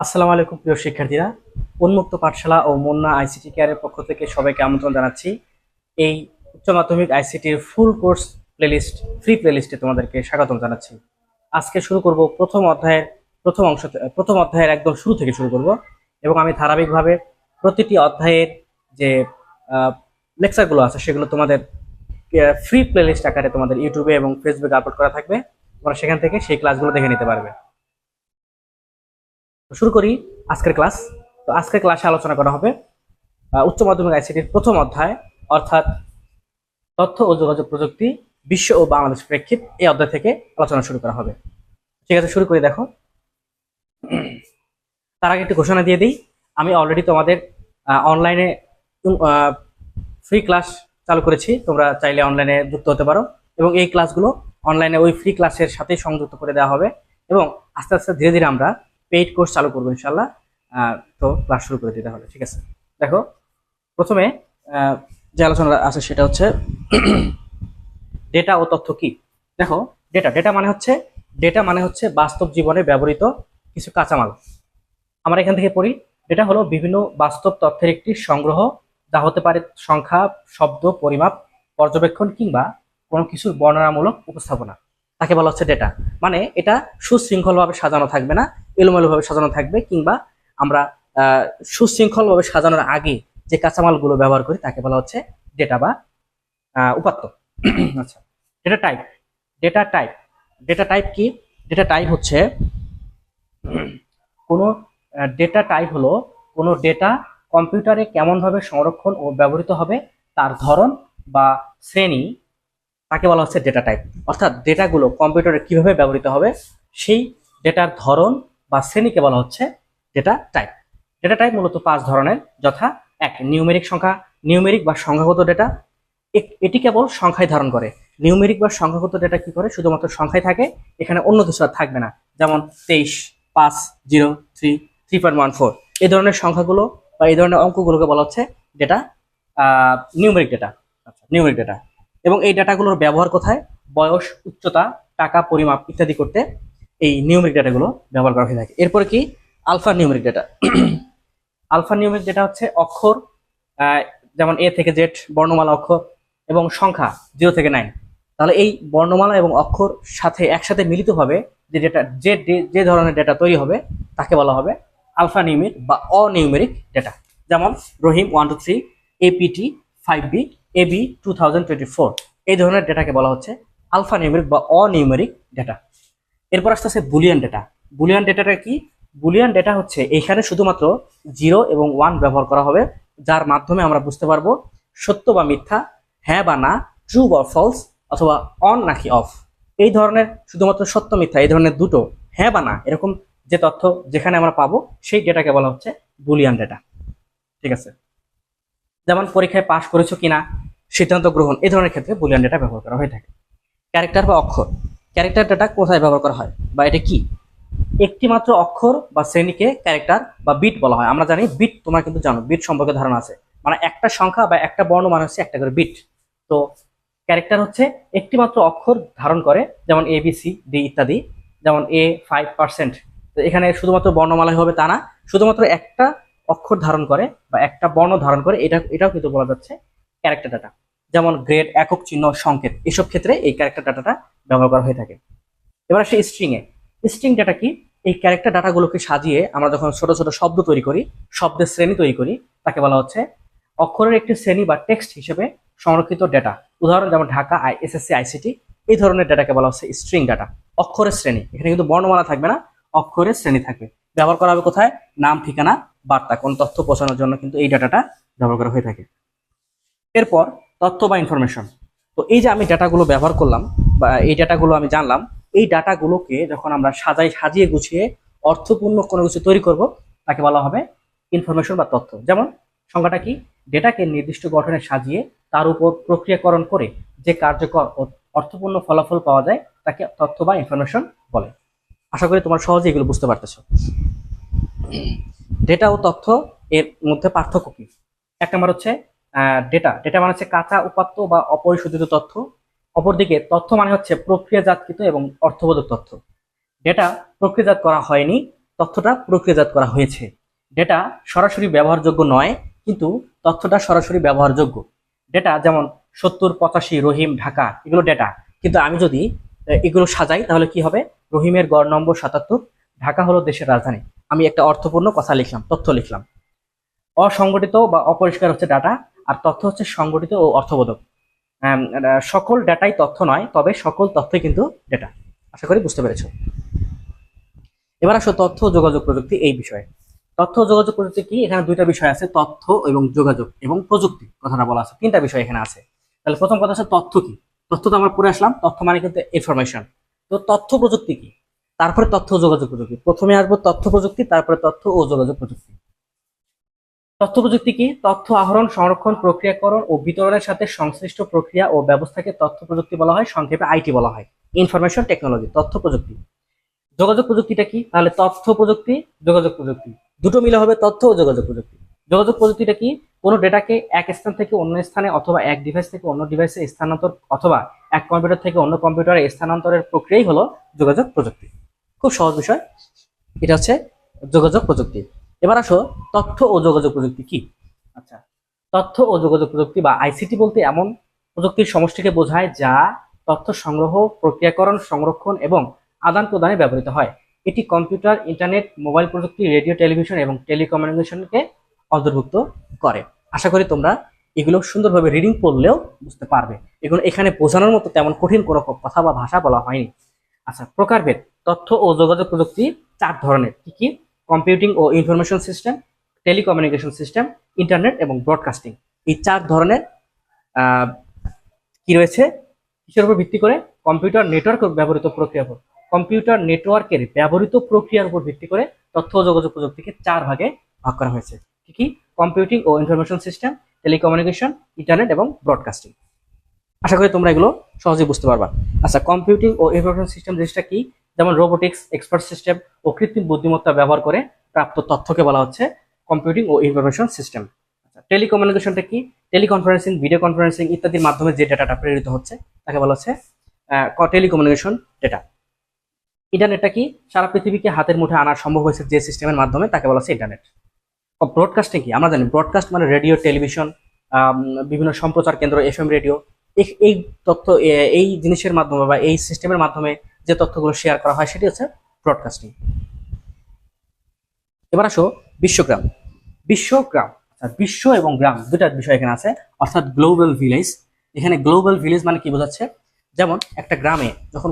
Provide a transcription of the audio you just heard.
আসসালামু আলাইকুম প্রিয় শিক্ষার্থীরা, উন্মুক্ত পাঠশালা ও মুন্না আইসিটি কেয়ারের পক্ষ থেকে সবাইকে আমন্ত্রণ জানাচ্ছি। এই উচ্চ মাধ্যমিক আইসিটির ফুল কোর্স প্লেলিস্ট ফ্রি প্লেলিস্টে তোমাদেরকে স্বাগতম জানাচ্ছি। আজকে শুরু করব প্রথম অধ্যায়ের, প্রথম অংশ প্রথম অধ্যায়ের একদম শুরু থেকে শুরু করব এবং আমি ধারাবাহিকভাবে প্রতিটি অধ্যায়ের যে লেকচারগুলো আছে সেগুলো তোমাদের ফ্রি প্লেলিস্ট আকারে তোমাদের ইউটিউবে এবং ফেসবুকে আপলোড করা থাকবে। তোমরা সেখান থেকে সেই ক্লাসগুলো দেখে নিতে পারবে। শুরু করি আজকের ক্লাস। তো আজকের ক্লাসে আলোচনা করা হবে উচ্চ মাধ্যমিক আইসিটির প্রথম অধ্যায়, অর্থাৎ তথ্য ও যোগাযোগ প্রযুক্তি, বিশ্ব ও বাংলাদেশ প্রেক্ষিত এই অধ্যায় থেকে আলোচনা শুরু করা হবে। ঠিক আছে, শুরু করি, দেখো। তার আগে একটি ঘোষণা দিয়ে দিই। আমি অলরেডি তোমাদের অনলাইনে ফ্রি ক্লাস চালু করেছি। তোমরা চাইলে অনলাইনে যুক্ত হতে পারো। এবং এই ক্লাসগুলো অনলাইনে ওই ফ্রি ক্লাসের সাথেই সংযুক্ত করে দেওয়া হবে। এবং আস্তে আস্তে ধীরে ধীরে আমরা পেইড কোর্স চালু করব ইনশাল্লাহ তো ক্লাস শুরু করে দিতে হবে ঠিক আছে? দেখো, প্রথমে যে আলোচনা আছে সেটা হচ্ছে ডেটা ও তথ্য কি? দেখো ডেটা ডেটা মানে হচ্ছে ডেটা মানে হচ্ছে বাস্তব জীবনে ব্যবহৃত কিছু কাঁচামাল। আমরা এখান থেকে পড়ি ডেটা হলো বিভিন্ন বাস্তব তথ্যের একটি সংগ্রহ, যা হতে পারে সংখ্যা, শব্দ, পরিমাপ, পর্যবেক্ষণ কিংবা কোনো কিছুর বর্ণনামূলক উপস্থাপনা। তাকে বলা হচ্ছে ডেটা মানে এটা সুশৃঙ্খলভাবে সাজানো থাকবে না এলোমেলোভাবে সাজানো থাকবে কিংবা আমরা সুশৃঙ্খলভাবে সাজানোর আগে যে কাঁচামালগুলো ব্যবহার করি তাকে বলা হচ্ছে ডেটা বা উপাত্ত। আচ্ছা data type. Data type. Data type কি? ডেটা টাইপ হচ্ছে, কোনো ডেটা টাইপ হলো কোনো ডেটা কম্পিউটারে কেমনভাবে সংরক্ষণ ও ব্যবহৃত হবে, তার ধরন বা শ্রেণি, তাকে বলা হচ্ছে ডেটা টাইপ। অর্থাৎ ডেটাগুলো কম্পিউটারে কীভাবে ব্যবহৃত হবে, সেই ডেটার ধরন বা শ্রেণীকে বলা হচ্ছে ডেটা টাইপ ডেটা টাইপ মূলত পাঁচ ধরনের, যথা এক নিউমেরিক সংখ্যা নিউমেরিক বা সংখ্যাগত ডেটা এটি কেবল সংখ্যায় ধারণ করে। নিউমেরিক বা সংখ্যাগত ডেটা কি করে? শুধুমাত্র সংখ্যায় থাকে, এখানে অন্য কিছু আর থাকবে না। যেমন তেইশ, পাঁচ, zero three three point one four এই ধরনের সংখ্যাগুলো বা এই ধরনের অঙ্কগুলোকে বলা হচ্ছে ডেটা নিউমেরিক ডেটা আচ্ছা নিউমেরিক ডেটা এবং এই ডেটাগুলোর ব্যবহার কোথায়? বয়স, উচ্চতা, টাকা, পরিমাপ ইত্যাদি করতে এই নিউমেরিক ডেটাগুলো ব্যবহার করা হয়ে থাকে। এরপরে কি? Alpha numeric data alpha numeric data হচ্ছে অক্ষর যেমন এ থেকে জেড বর্ণমালা, অক্ষর এবং সংখ্যা জিরো থেকে নাইন তাহলে এই বর্ণমালা এবং অক্ষর সাথে একসাথে মিলিতভাবে যে ডেটা যে যে- ধরনের ডেটা তৈরি হবে, তাকে বলা হবে আলফা নিউমেরিক বা অনিউমেরিক ডেটা যেমন Rahim one two three apt five B AB two thousand twenty four এই ধরনের ডেটাকে বলা হচ্ছে আলফা নিউমেরিক বা অনিউমেরিক ডেটা এরপর আসতে আসতেছে বুলিয়ান ডেটা বুলিয়ান ডেটাটা কি? বুলিয়ান ডেটা হচ্ছে এখানে শুধুমাত্র জিরো এবং ওয়ান ব্যবহার করা হবে, যার মাধ্যমে আমরা বুঝতে পারব সত্য বা মিথ্যা হ্যাঁ বা না ট্রু বা ফলস অথবা অন নাকি অফ এই ধরনের শুধুমাত্র সত্য, মিথ্যা, এই ধরনের দুটো হ্যাঁ বা না, এরকম যে তথ্য যেখানে আমরা পাবো, সেই ডেটাকে বলা হচ্ছে বুলিয়ান ডেটা ঠিক আছে? যেমন পরীক্ষায় পাশ করেছ কিনা, সিদ্ধান্ত গ্রহণ, এই ধরনের ক্ষেত্রে বুলিয়ান ডেটা ব্যবহার করা হয়ে থাকে। ক্যারেক্টার বা অক্ষর। ক্যারেক্টার ডাটা কোথায় ব্যবহার করা হয় বা এটা কি? একটি মাত্র অক্ষর বা শ্রেণীকে ক্যারেক্টার বা বিট বলা হয়। আমরা জানি বিট, তোমরা কিন্তু জানো, বিট সম্পর্কে ধারণা আছে। মানে একটা সংখ্যা বা একটা বর্ণ মানে হচ্ছে একটা করে বিট। তো ক্যারেক্টার হচ্ছে একটি মাত্র অক্ষর ধারণ করে, যেমন এ বি সি ডি ইত্যাদি, যেমন এ ফাইভ পার্সেন্ট তো এখানে শুধুমাত্র বর্ণমালাই হবে তা না, শুধুমাত্র একটা অক্ষর ধারণ করে বা একটা বর্ণ ধারণ করে, এটা, এটাও কিন্তু বলা যাচ্ছে ক্যারেক্টার ডাটা যেমন গ্রেড, একক চিহ্ন, সংকেত, এসব ক্ষেত্রে এই ক্যারেক্টার ডাটাটা ব্যবহার করা হয়ে থাকে। এবার আসে স্ট্রিং এ স্ট্রিং ডাটা কি? এই ক্যারেক্টার ডাটাগুলোকে সাজিয়ে আমরা যখন ছোট ছোট শব্দ তৈরি করি, শব্দের শ্রেণি তৈরি করি, তাকে বলা হচ্ছে অক্ষরের একটি শ্রেণি বা টেক্সট হিসেবে সংরক্ষিত ডেটা উদাহরণ যেমন ঢাকা, আই এসএসসি আইসিটি এই ধরনের ডেটাকে বলা হচ্ছে স্ট্রিং ডাটা অক্ষরের শ্রেণি। এখানে কিন্তু বর্ণমালা থাকবে না, অক্ষরের শ্রেণি থাকবে। ব্যবহার করা হবে কোথায়? নাম, ঠিকানা, বার্তা, কোন তথ্য পৌঁছানোর জন্য কিন্তু এই ডাটাটা ব্যবহার করা হয়ে থাকে। এরপর তথ্য বা ইনফরমেশন তো এই যে আমি ডাটাগুলো ব্যবহার করলাম বা এই ডাটাগুলো আমি জানলাম এই ডাটাগুলোকে যখন আমরা সাজাই সাজিয়ে গুছিয়ে অর্থপূর্ণ কোনো কিছু তৈরি করব তাকে বলা হবে ইনফরমেশন বা তথ্য। যেমন সংজ্ঞাটা কি? ডেটাকে নির্দিষ্ট গঠনে সাজিয়ে তার উপর প্রক্রিয়াকরণ করে যে কার্যকর ও অর্থপূর্ণ ফলাফল পাওয়া যায় তাকে তথ্য বা ইনফরমেশন বলে। আশা করি তোমার সহজে এগুলো বুঝতে পারতেছো। ডেটা ও তথ্য এর মধ্যে পার্থক্য কি? এক নম্বর হচ্ছে ডেটা ডেটা মানে হচ্ছে কাঁচা, উপাত্ত বা অপরিশোধিত তথ্য। অপরদিকে তথ্য মানে হচ্ছে প্রক্রিয়াজাতকৃত এবং অর্থবোধক তথ্য। ডেটা প্রক্রিয়াজাত করা হয়নি, তথ্যটা প্রক্রিয়াজাত করা হয়েছে। ডেটা সরাসরি ব্যবহারযোগ্য নয়, কিন্তু তথ্যটা সরাসরি ব্যবহারযোগ্য। ডেটা যেমন সত্তর, পঁচাশি, রহিম, ঢাকা, এগুলো ডেটা কিন্তু আমি যদি এগুলো সাজাই, তাহলে কি হবে? রহিমের গড় নম্বর সাতাত্তর, ঢাকা হলো দেশের রাজধানী। আমি একটা অর্থপূর্ণ কথা লিখলাম, তথ্য লিখলাম। অসংগঠিত বা অপরিষ্কার হচ্ছে ডাটা আর তথ্য হচ্ছে সংগঠিত ও অর্থবোধক। সকল ডাটাই তথ্য নয়, তবে সকল তথ্যই কিন্তু ডেটা আশা করি বুঝতে পেরেছ। এবার আসো তথ্য যোগাযোগ প্রযুক্তি এই বিষয়ে। তথ্য যোগাযোগ প্রযুক্তি কি? এখানে দুইটা বিষয় আছে, তথ্য এবং যোগাযোগ এবং প্রযুক্তি। কথাটা বলা আছে, তিনটা বিষয় এখানে আছে। তাহলে প্রথম কথা হচ্ছে তথ্য কি? তথ্য তো আমরা পড়ে আসলাম, তথ্য মানে কিন্তু ইনফরমেশন তো তথ্য প্রযুক্তি কি? তারপরে তথ্য যোগাযোগ প্রযুক্তি। প্রথমে আসব তথ্য প্রযুক্তি, তারপরে তথ্য ও যোগাযোগ প্রযুক্তি। তথ্য প্রযুক্তি কি? তথ্য আহরণ, সংরক্ষণ, প্রক্রিয়াকরণ ও বিতরণের সাথে সংশ্লিষ্ট প্রক্রিয়া ও ব্যবস্থাকে তথ্য প্রযুক্তি বলা হয়, সংক্ষেপে আইটি বলা হয়। ইনফরমেশন টেকনোলজি তথ্য প্রযুক্তি যোগাযোগ প্রযুক্তিটা কি? তাহলে তথ্য প্রযুক্তি যোগাযোগ প্রযুক্তি। দুটো মিলে হবে তথ্য ও যোগাযোগ প্রযুক্তি। যোগাযোগ প্রযুক্তিটা কি? কোনো ডেটাকে এক স্থান থেকে অন্য স্থানে অথবা এক ডিভাইস থেকে অন্য ডিভাইসে স্থানান্তর অথবা এক কম্পিউটার থেকে অন্য কম্পিউটারে স্থানান্তরের প্রক্রিয়াই হলো যোগাযোগ প্রযুক্তি। খুব সহজ বিষয়। এটা হচ্ছে যোগাযোগ প্রযুক্তি। এবার আসো তথ্য ও যোগাযোগ প্রযুক্তি কি? আচ্ছা। তথ্য ও যোগাযোগ প্রযুক্তি বা আইসিটি বলতে এমন প্রযুক্তির সমষ্টিকে বোঝায় যা তথ্য সংগ্রহ প্রক্রিয়াকরণ সংরক্ষণ এবং আদান প্রদানে ব্যবহৃত হয়। এটি কম্পিউটার ইন্টারনেট মোবাইল প্রযুক্তি রেডিও টেলিভিশন এবং টেলিকমিউনিকেশনকে অন্তর্ভুক্ত করে। আশা করি তোমরা এগুলো সুন্দরভাবে রিডিং পড়লেও বুঝতে পারবে। এগুলো এখানে বোঝানোর মতো তেমন কঠিন কোনো কথা বা ভাষা বলা হয়নি। আচ্ছা প্রকারভেদ। তথ্য ও যোগাযোগ প্রযুক্তি চার ধরনের। কি কি? কম্পিউটিং ও information system telecommunication system internet এবং ব্রডকাস্টিং এই চার ধরনের কি রয়েছে? কিসের উপর ভিত্তি করে? কম্পিউটার নেটওয়ার্ক ব্যবহৃত প্রক্রিয়ার উপর। কম্পিউটার নেটওয়ার্কের ব্যবহৃত প্রক্রিয়ার উপর ভিত্তি করে তথ্য যোগাযোগ প্রযুক্তিকে চার ভাগে ভাগ করা হয়েছে। কি কি? কম্পিউটিং ও ইনফরমেশন সিস্টেম টেলিকমিউনিকেশন ইন্টারনেট এবং ব্রডকাস্টিং আশা করি তোমরা এগুলো সহজেই বুঝতে পারবা। আচ্ছা কম্পিউটিং ও ইনফরমেশন সিস্টেম জিনিসটা কি? যেমন রোবোটিক্স এক্সপার্ট সিস্টেম ও কৃত্রিম বুদ্ধিমত্তা ব্যবহার করে প্রাপ্ত তথ্যকে বলা হচ্ছে কম্পিউটিং ও ইনফরমেশন সিস্টেম আচ্ছা টেলিকমিউনিকেশনটা কি? টেলিকনফারেন্সিং ভিডিও কনফারেন্সিং ইত্যাদির মাধ্যমে যে ডেটাটা প্রেরিত হচ্ছে, তাকে বলা হচ্ছে টেলিকমিউনিকেশন ডেটা ইন্টারনেটটা কি? সারা পৃথিবীকে হাতের মুঠে আনা সম্ভব হয়েছে যে সিস্টেমের মাধ্যমে, তাকে বলা হচ্ছে ইন্টারনেট ব্রডকাস্টিং কি? আমরা জানি ব্রডকাস্ট মানে রেডিও টেলিভিশন বিভিন্ন সম্প্রচার কেন্দ্র এফ রেডিও এই তথ্য এই জিনিসের মাধ্যমে বা এই সিস্টেমের মাধ্যমে যে তথ্যগুলো শেয়ার করা হয়, সেটি হচ্ছে ব্রডকাস্টিং এবার আসো বিশ্বগ্রাম। বিশ্বগ্রাম, অর্থাৎ বিশ্ব এবং গ্রাম দুটা বিষয় এখানে আছে, অর্থাৎ গ্লোবাল ভিলেজ এখানে গ্লোবাল ভিলেজ মানে কি বোঝাচ্ছে? যেমন একটা গ্রামে যখন